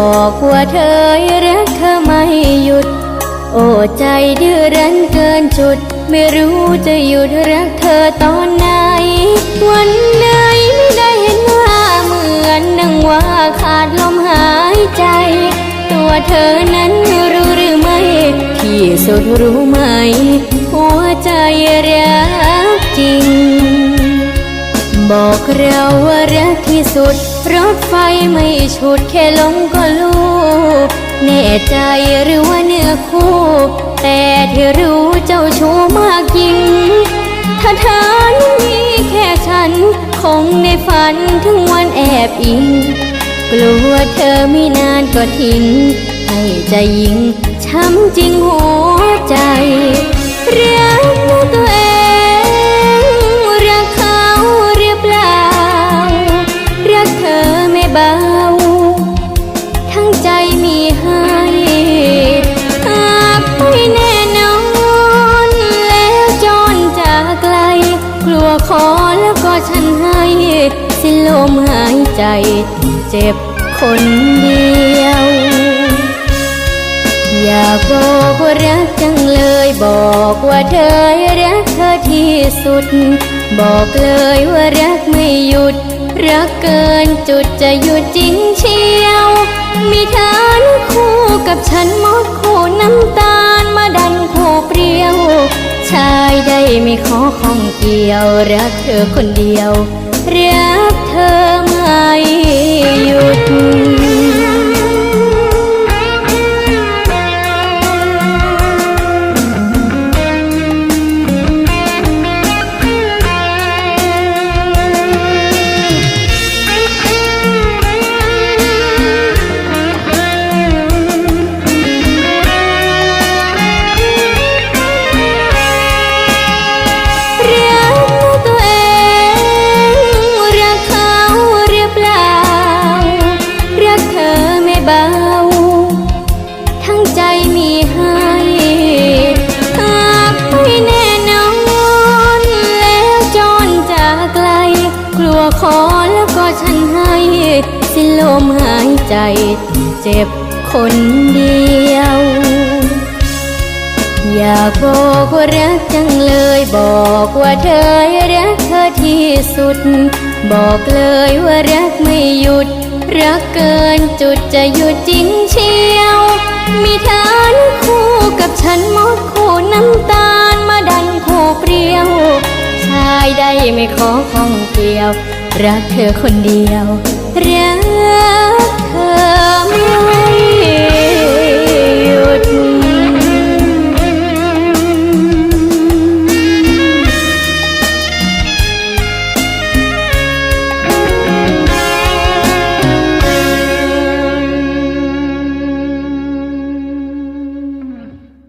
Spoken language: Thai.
บอกว่าเธอรักเธอไม่หยุด โอ้ใจดื้อรั้นเกินจุด ไม่รู้จะหยุดรักเธอตอนไหน วันไหนไม่ได้เห็นว่าเหมือนนังว่าขาดลมหายใจ ตัวเธอนั้นรู้หรือไม่ ที่สุดรู้ไหม หัวใจรักจริง บอกเราว่ารักที่สุด รถไฟไม่ฉุดแค่ลงก็รู้แน่ใจหรือว่าเนื้อคู่ แต่ที่รู้เจ้าชู้มากยิ่งถ้าเธอนั้นมีแค่ฉัน คงในฝันถึงวันแอบอิง กลัวเธอไม่นานก็ทิ้ง ให้ใจยิงช้ำจริงหัวใจ ขอแล้วก็ฉันให้สิ้นลมหายใจ เจ็บคนเดียว อยากบอกว่ารักจังเลยบอกว่าเธอรักเธอที่สุด บอกเลยว่ารักไม่หยุด รักเกินจุดจะหยุดจริงเชียว มีเธอคู่กับฉันหมด ไม่ขอข้องเกี่ยว รักเธอคนเดียว รักเธอไม่หยุด ขอแล้วก็ฉันให้สิ้นลมหายใจ เจ็บคนเดียว อยากบอกว่ารักจังเลยบอกว่าเธอรักเธอที่สุด บอกเลยว่ารักไม่หยุด รักเกินจุดจะหยุดจริงเชียว มีเธอนคู่กับฉันมดคู่น้ำตาลมาดันคู่เปรี้ยวชายได้ไม่ขอข้องเกี่ยว รักเธอคนเดียวรักเธอไม่